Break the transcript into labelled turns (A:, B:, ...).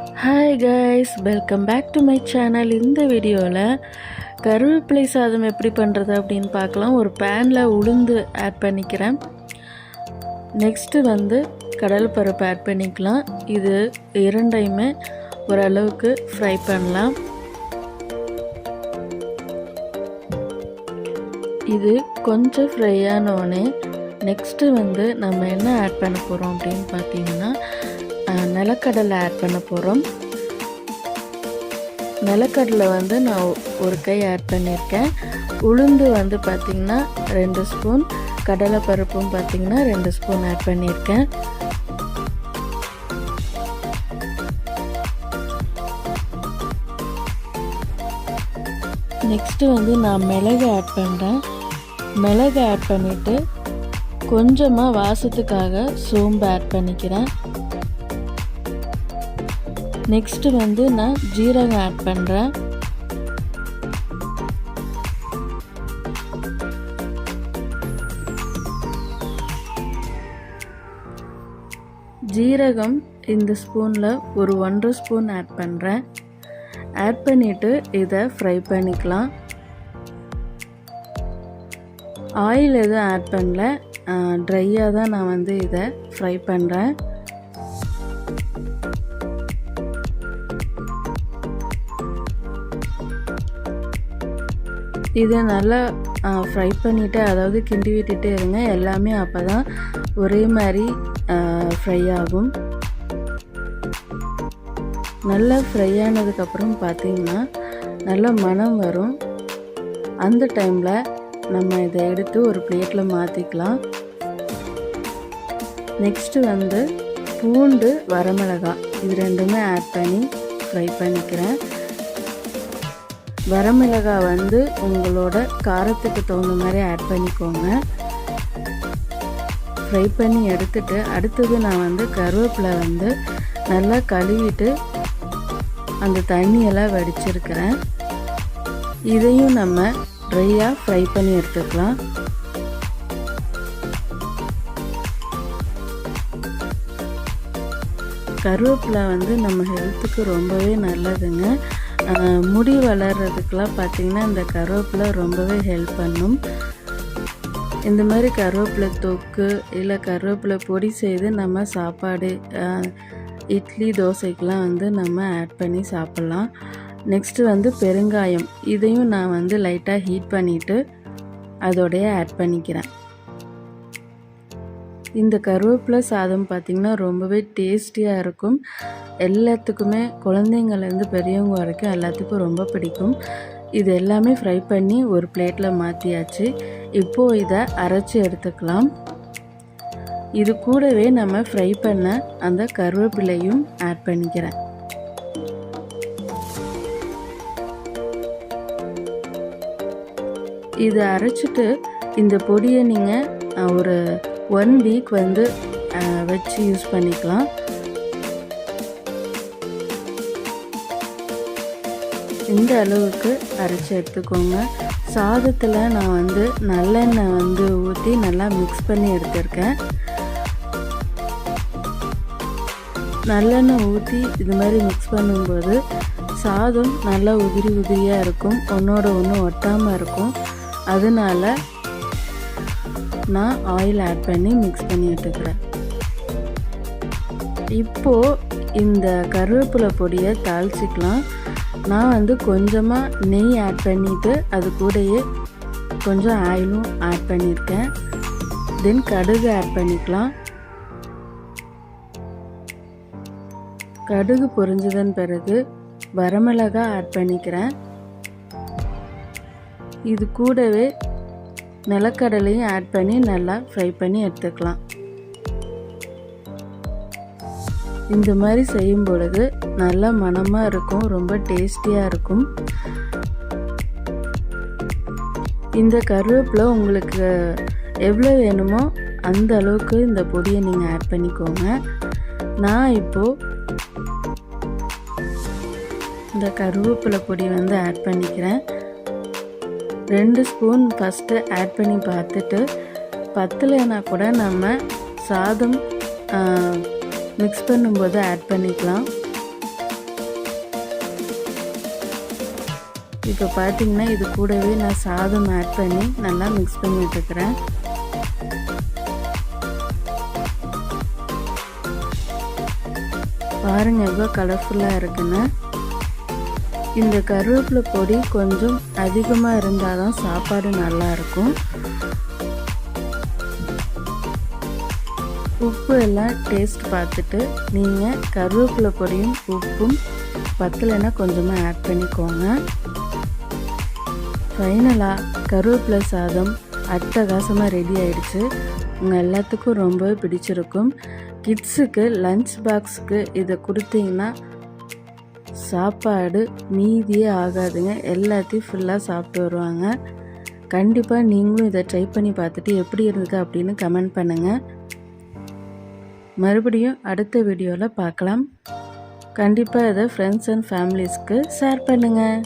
A: Hi guys welcome back to my channel இந்த வீடியோவில் கருவேப்பிலை சாதம் எப்படி பண்ணுறது அப்படின்னு பார்க்கலாம். ஒரு பேனில் உளுந்து ஆட் பண்ணிக்கிறேன். நெக்ஸ்ட்டு வந்து கடலைப்பருப்பு ஆட் பண்ணிக்கலாம். இது இரண்டையுமே ஓரளவுக்கு ஃப்ரை பண்ணலாம். இது கொஞ்சம் ஃப்ரை ஆனோடனே நெக்ஸ்ட்டு வந்து நம்ம என்ன ஆட் பண்ண போகிறோம் அப்படின்னு பார்த்தீங்கன்னா நிலக்கடலை ஆட் பண்ண போகிறோம் நிலக்கடலை வந்து நான் ஒரு கை ஆட் பண்ணியிருக்கேன். உளுந்து வந்து பார்த்திங்கன்னா ரெண்டு ஸ்பூன் கடலை பருப்பும் பார்த்திங்கன்னா ரெண்டு ஸ்பூன் ஆட் பண்ணியிருக்கேன். நெக்ஸ்ட்டு வந்து நான் மிளகு ஆட் பண்ணுறேன் மிளகு ஆட் பண்ணிவிட்டு கொஞ்சமாக வாசத்துக்காக சோம்பு ஆட் பண்ணிக்கிறேன். நெக்ஸ்ட்டு வந்து நான் ஜீரகம் ஆட் பண்ணுறேன் ஜீரகம் இந்த ஸ்பூனில் ஒரு ஒன்றரை ஸ்பூன் ஆட் பண்ணுறேன் ஆட் பண்ணிவிட்டு இதை ஃப்ரை பண்ணிக்கலாம். ஆயில் எதுவும் ஆட் பண்ணல. ட்ரையாக தான் நான் வந்து இதை ஃப்ரை பண்ணுறேன் இதை நல்லா ஃப்ரை பண்ணிவிட்டு அதாவது கிண்டி விட்டுட்டே இருங்க. எல்லாமே அப்போ தான் ஒரே மாதிரி ஃப்ரை ஆகும். நல்லா ஃப்ரை ஆனதுக்கப்புறம் பார்த்தீங்கன்னா நல்ல மனம் வரும். அந்த டைமில் நம்ம இதை எடுத்து ஒரு பிளேட்டில் மாற்றிக்கலாம் நெக்ஸ்ட்டு வந்து பூண்டு வரமிளகாய். இது ரெண்டுமே ஆட் பண்ணி ஃப்ரை பண்ணிக்கிறேன். வரமிளகாய் வந்து உங்களோட காரத்துக்கு தகுந்த மாதிரி ஆட் பண்ணிக்கோங்க. ஃப்ரை பண்ணி எடுத்துட்டு அடுத்தது நான் வந்து கருவேப்பிலை வந்து நல்லா கழுவிட்டு அந்த தண்ணியெல்லாம் வடிச்சிருக்கிறேன். இதையும் நம்ம ட்ரையாக ஃப்ரை பண்ணி எடுத்துக்கலாம். கருவேப்பிலை வந்து நம்ம ஹெல்த்துக்கு ரொம்பவே நல்லதுங்க. முடி வளர்கிறதுக்கெலாம் பார்த்திங்கன்னா இந்த கருவேப்பிலை ரொம்பவே ஹெல்ப் பண்ணும். இந்த மாதிரி கருவேப்பிலை தொக்கு இல்லை கருவேப்பிலை பொடி செய்து நம்ம சாப்பாடு இட்லி தோசைக்கெலாம் வந்து நம்ம ஆட் பண்ணி சாப்பிட்லாம். நெக்ஸ்ட்டு வந்து பெருங்காயம். இதையும் நான் வந்து லைட்டாக ஹீட் பண்ணிவிட்டு அதோடைய ஆட் பண்ணிக்கிறேன். இந்த கருவேப்பிலை சாதம் பார்த்திங்கன்னா ரொம்பவே டேஸ்டியாக இருக்கும். எல்லாத்துக்குமே குழந்தைங்கள்லேருந்து பெரியவங்க வரைக்கும் எல்லாத்துக்கும் ரொம்ப பிடிக்கும். இது எல்லாமே ஃப்ரை பண்ணி ஒரு பிளேட்டில் மாற்றியாச்சு இப்போது இதை அரைச்சி எடுத்துக்கலாம். இது கூடவே நம்ம ஃப்ரை பண்ண அந்த கருவேப்பிலையும் ஆட் பண்ணிக்கிறேன். இதை அரைச்சிட்டு இந்த பொடியை நீங்கள் ஒரு ஒன் வீக் வந்து வச்சு யூஸ் பண்ணிக்கலாம். இந்த அளவுக்கு அரைச்சி எடுத்துக்கோங்க. சாதத்தில் நான் வந்து நல்லெண்ணெய் வந்து ஊற்றி நல்லா மிக்ஸ் பண்ணி எடுத்திருக்கேன். நல்லெண்ணெய் ஊற்றி இது மாதிரி மிக்ஸ் பண்ணும்போது சாதம் நல்லா உதிரி உதிரியாக இருக்கும். ஒன்றோட ஒன்று ஒட்டாமல் இருக்கும். அதனால நான் ஆயில் ஆட் பண்ணி மிக்ஸ் பண்ணி விட்டுக்கிறேன் இப்போது இந்த கருவேப்பிலை பொடியை தாளிச்சிக்கலாம். நான் வந்து கொஞ்சமாக நெய் ஆட் பண்ணிவிட்டு அது கூடயே கொஞ்சம் ஆயிலும் ஆட் பண்ணியிருக்கேன். தென் கடுகு ஆட் பண்ணிக்கலாம். கடுகு பொரிஞ்சதன் பிறகு வரமிளகாய் ஆட் பண்ணிக்கிறேன். இது கூடவே நிலக்கடலையும் ஆட் பண்ணி நல்லா ஃப்ரை பண்ணி எடுத்துக்கலாம். இந்த மாதிரி செய்யும் பொழுது நல்லா மணமாக இருக்கும் ரொம்ப டேஸ்டியாக இருக்கும். இந்த கருவேப்பிலை உங்களுக்கு எவ்வளோ வேணுமோ அந்த அளவுக்கு இந்த பொடியை நீங்கள் ஆட் பண்ணிக்கோங்க. நான் இப்போது இந்த கருவேப்பிலை பொடி வந்து ஆட் பண்ணிக்கிறேன். ரெண்டு ஸ்பூன் ஃபஸ்ட்டு ஆட் பண்ணி பார்த்துட்டு பத்தலைனா கூட நம்ம சாதம் மிக்ஸ் பண்ணும்போது ஆட் பண்ணிக்கலாம். இப்போ பார்த்தீங்கன்னா இது கூடவே நான் சாதம் ஆட் பண்ணி நல்லா மிக்ஸ் பண்ணிட்டுருக்கிறேன். பாருங்கள் எவ்வளோ கலர்ஃபுல்லாக இருக்குன்னு. இந்த கருவேப்பிலை பொடி கொஞ்சம் அதிகமாக இருந்தால் தான் சாப்பாடு நல்லாயிருக்கும். உப்பு எல்லாம் டேஸ்ட் பார்த்துட்டு நீங்கள் கருவேப்பிலை பொடியும் உப்பும் பத்தலைன்னா கொஞ்சமாக ஆட் பண்ணிக்கோங்க. ஃபைனலாக கருவேப்பிலை சாதம் அட்டகாசமாக ரெடி ஆயிடுச்சு. உங்கள் எல்லாத்துக்கும் ரொம்பவே பிடிச்சிருக்கும். கிட்ஸுக்கு லஞ்ச் பாக்ஸுக்கு இதை கொடுத்தீங்கன்னா சாப்பாடு மீதியே ஆகாதுங்க. எல்லாத்தையும் ஃபுல்லாக சாப்பிட்டு வருவாங்க. கண்டிப்பாக நீங்களும் இதை ட்ரை பண்ணி பார்த்துட்டு எப்படி இருந்தது அப்படின்னு கமெண்ட் பண்ணுங்கள் மறுபடியும் அடுத்த வீடியோவில் பார்க்கலாம். கண்டிப்பாக இதை ஃப்ரெண்ட்ஸ் அண்ட் ஃபேமிலிஸ்க்கு ஷேர் பண்ணுங்கள்